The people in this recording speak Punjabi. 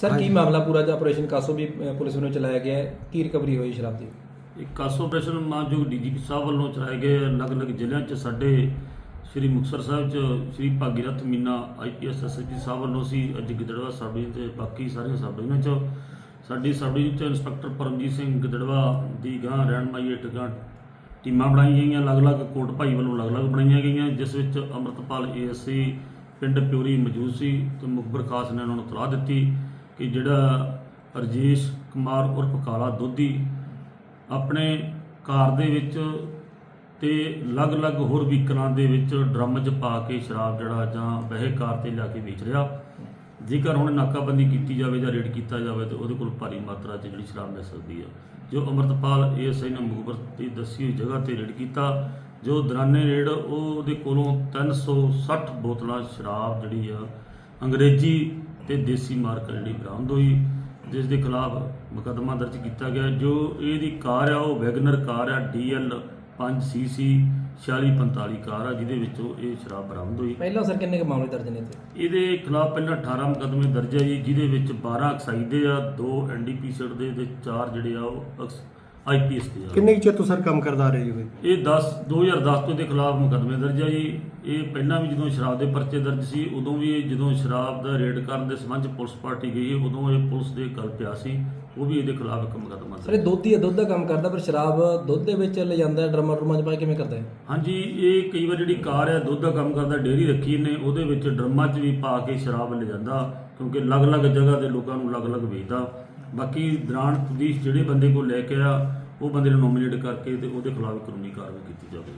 ਸਰ ਕੀ ਮਾਮਲਾ ਪੂਰਾ ਜਿਹਾ ਆਪਰੇਸ਼ਨ ਕਾਸੋ ਵੀ ਅ, ਪੁਲਿਸ ਵੱਲੋਂ ਚਲਾਇਆ ਗਿਆ ਹੈ? ਕੀ ਰਿਕਵਰੀ ਹੋਈ ਸ਼ਰਾਬ ਦੀ? ਇੱਕ ਕਾਸੋ ਆਪਰੇਸ਼ਨ ਮਾਨਯੋਗ ਡੀਜੀਪੀ ਸਾਹਿਬ ਵੱਲੋਂ ਚਲਾਏ ਗਏ ਅਲੱਗ-ਅਲੱਗ ਜ਼ਿਲ੍ਹਿਆਂ 'ਚ ਸਾਡੇ ਸ੍ਰੀ ਮੁਕਤਸਰ ਸਾਹਿਬ 'ਚ ਸ੍ਰੀ ਭਾਗੀਰਥ ਮੀਨਾ ਆਈਪੀਐਸ ਐਸਐਸਪੀ ਸਾਹਿਬ ਵੱਲੋਂ ਸੀ ਅੱਜ ਗਿੱਦੜਵਾ ਸਬ ਡਿਵੀਜ਼ਨ ਤੇ ਬਾਕੀ ਸਾਰੀਆਂ ਸਬ ਡਿਵੀਜ਼ਨਾਂ 'ਚ। ਸਾਡੀ ਸਬ ਡਿਵੀਜ਼ਨ 'ਚ ਇੰਸਪੈਕਟਰ ਪਰਮਜੀਤ ਸਿੰਘ ਗਿੱਦੜਵਾ ਦੀ ਗਾਂ ਰਹਿਨਮਾਈ ਹੇਠ ਗਾਂ ਟੀਮਾਂ ਬਣਾਈਆਂ ਗਈਆਂ ਅਲੱਗ-ਅਲੱਗ ਕੋਟ ਭਾਈ ਵੱਲੋਂ ਅਲੱਗ-ਅਲੱਗ ਬਣਾਈਆਂ ਗਈਆਂ ਜਿਸ ਵਿੱਚ ਅਮਰਤਪਾਲ ਏਐਸਸੀ ਪਿੰਡ ਪਿਉਰੀ ਮੌਜੂਦ ਸੀ ਤੇ ਮੁਖਬਰ ਖਾਸ ਨੇ ਉਹਨਾਂ ਨੂੰ ਤਲਾਹ ਦਿੱਤੀ। ਕਿ ਜਿਹੜਾ ਰਜੇਸ਼ ਕੁਮਾਰ ਉਰਫ ਕਾਲਾ ਦੁੱਧੀ ਆਪਣੇ ਕਾਰ ਦੇ ਵਿੱਚ ਤੇ ਅਲੱਗ-ਅਲੱਗ ਹੋਰ ਵਹੀਕਲਾਂ ਦੇ ਵਿੱਚ ਡਰਮ 'ਚ ਪਾ ਕੇ ਸ਼ਰਾਬ ਜਿਹੜਾ ਜਾਂ ਵਹਿ ਕਾਰ ਤੇ ਲਿਆ ਕੇ ਵੇਚ ਰਿਹਾ। ਜੇਕਰ ਹੁਣ ਨਾਕਾਬੰਦੀ ਕੀਤੀ ਜਾਵੇ ਜਾਂ ਰੇਡ ਕੀਤਾ ਜਾਵੇ ਤਾਂ ਉਹਦੇ ਕੋਲ ਭਾਰੀ ਮਾਤਰਾ 'ਚ ਜਿਹੜੀ ਸ਼ਰਾਬ ਮਿਲ ਸਕਦੀ ਆ। ਜੋ ਅਮਰਤਪਾਲ ਏਐਸਆਈ ਨੇ ਮੁਖਬਰ ਦੀ ਦੱਸੀ ਹੋਈ ਜਗ੍ਹਾ ਤੇ ਰੇਡ ਕੀਤਾ, ਜੋ ਦਰਾਨੇ ਰੇਡ ਉਹ ਉਹਦੇ ਕੋਲੋਂ 360 ਬੋਤਲਾਂ ਸ਼ਰਾਬ ਜਿਹੜੀ ਆ ਅੰਗਰੇਜ਼ੀ ਤੇ ਦੇਸੀ ਮਾਰਕ ਜਿਹੜੀ ਬਰਾਮਦ ਹੋਈ ਜਿਸ ਦੇ ਖਿਲਾਫ ਮੁਕੱਦਮਾ ਦਰਜ ਕੀਤਾ ਗਿਆ। ਜੋ ਇਹਦੀ ਕਾਰ ਆ ਉਹ ਵੈਗਨਰ ਕਾਰ ਆ ਡੀਐਲ 5 ਸੀਸੀ 4645 ਕਾਰ ਆ ਜਿਹਦੇ ਵਿੱਚੋਂ ਇਹ ਸ਼ਰਾਬ ਬਰਾਮਦ ਹੋਈ। ਪਹਿਲਾਂ ਸਰ ਕਿੰਨੇ ਕੁ ਮਾਮਲੇ ਦਰਜ ਨੇ ਤੇ ਇਹਦੇ ਖਿਲਾਫ ਪਹਿਲਾਂ 18 ਮੁਕੱਦਮੇ ਦਰਜ ਹੈ ਜੀ ਜਿਹਦੇ ਵਿੱਚ 12 ਐਕਸਾਈਜ਼ ਦੇ ਆ 2 ਐਨਡੀਪੀਸੀ ਦੇ ਤੇ 4 ਜਿਹੜੇ ਆ ਉਹ ਆਈਪੀਐਸ ਦੇ ਕਿੰਨੇ ਕੁ ਚਿਰ ਤੋਂ ਸਰ ਕੰਮ ਕਰਦਾ ਆ ਰਹੇ ਜੀ ਕੋਈ ਇਹ 10 2010 ਤੋਂ ਦੇ ਖਿਲਾਫ ਮੁਕੱਦਮੇ ਦਰਜ ਹੈ ਜੀ। ਇਹ ਪਹਿਲਾਂ ਵੀ ਜਦੋਂ ਸ਼ਰਾਬ ਦੇ ਪਰਚੇ ਦਰਜ ਸੀ ਉਦੋਂ ਵੀ ਜਦੋਂ ਸ਼ਰਾਬ ਦਾ ਰੇਡ ਕਰਨ ਦੇ ਸੰਬੰਧ 'ਚ ਪੁਲਿਸ ਪਾਰਟੀ ਗਈ ਉਦੋਂ ਇਹ ਪੁਲਿਸ ਦੇ ਗਲ ਪਿਆ ਸੀ। ਉਹ ਵੀ ਇਹਦੇ ਖਿਲਾਫ ਇੱਕ ਮੁਕੱਦਮਾ ਸਰ ਇਹ ਦੁੱਧ ਹੀ ਹੈ ਦੁੱਧ ਦਾ ਕੰਮ ਕਰਦਾ ਪਰ ਸ਼ਰਾਬ ਦੁੱਧ ਦੇ ਵਿੱਚ ਲੈ ਜਾਂਦਾ ਡਰਮਾ ਡਰਮਾ ਚ ਪਾ ਕੇ ਕਿਵੇਂ ਕਰਦਾ ਹੈ? ਹਾਂਜੀ ਇਹ ਕਈ ਵਾਰ ਜਿਹੜੀ ਕਾਰ ਹੈ ਦੁੱਧ ਦਾ ਕੰਮ ਕਰਦਾ ਡੇਅਰੀ ਰੱਖੀ ਨੇ ਉਹਦੇ ਵਿੱਚ ਡਰਮਾਂ 'ਚ ਵੀ ਪਾ ਕੇ ਸ਼ਰਾਬ ਲੈ ਜਾਂਦਾ ਕਿਉਂਕਿ ਅਲੱਗ-ਅਲੱਗ ਜਗ੍ਹਾ ਦੇ ਲੋਕਾਂ ਨੂੰ ਅਲੱਗ-ਅਲੱਗ ਵੇਚਦਾ। ਬਾਕੀ ਦੌਰਾਨ ਤਦੀਸ਼ ਜਿਹੜੇ ਬੰਦੇ ਕੋਲ ਲੈ ਕੇ ਆ ਉਹ ਬੰਦੇ ਨੂੰ ਨੋਮੀਨੇਟ ਕਰਕੇ ਤੇ ਉਹਦੇ ਖਿਲਾਫ ਕਾਨੂੰਨੀ ਕਾਰਵਾਈ ਕੀਤੀ ਜਾਵੇ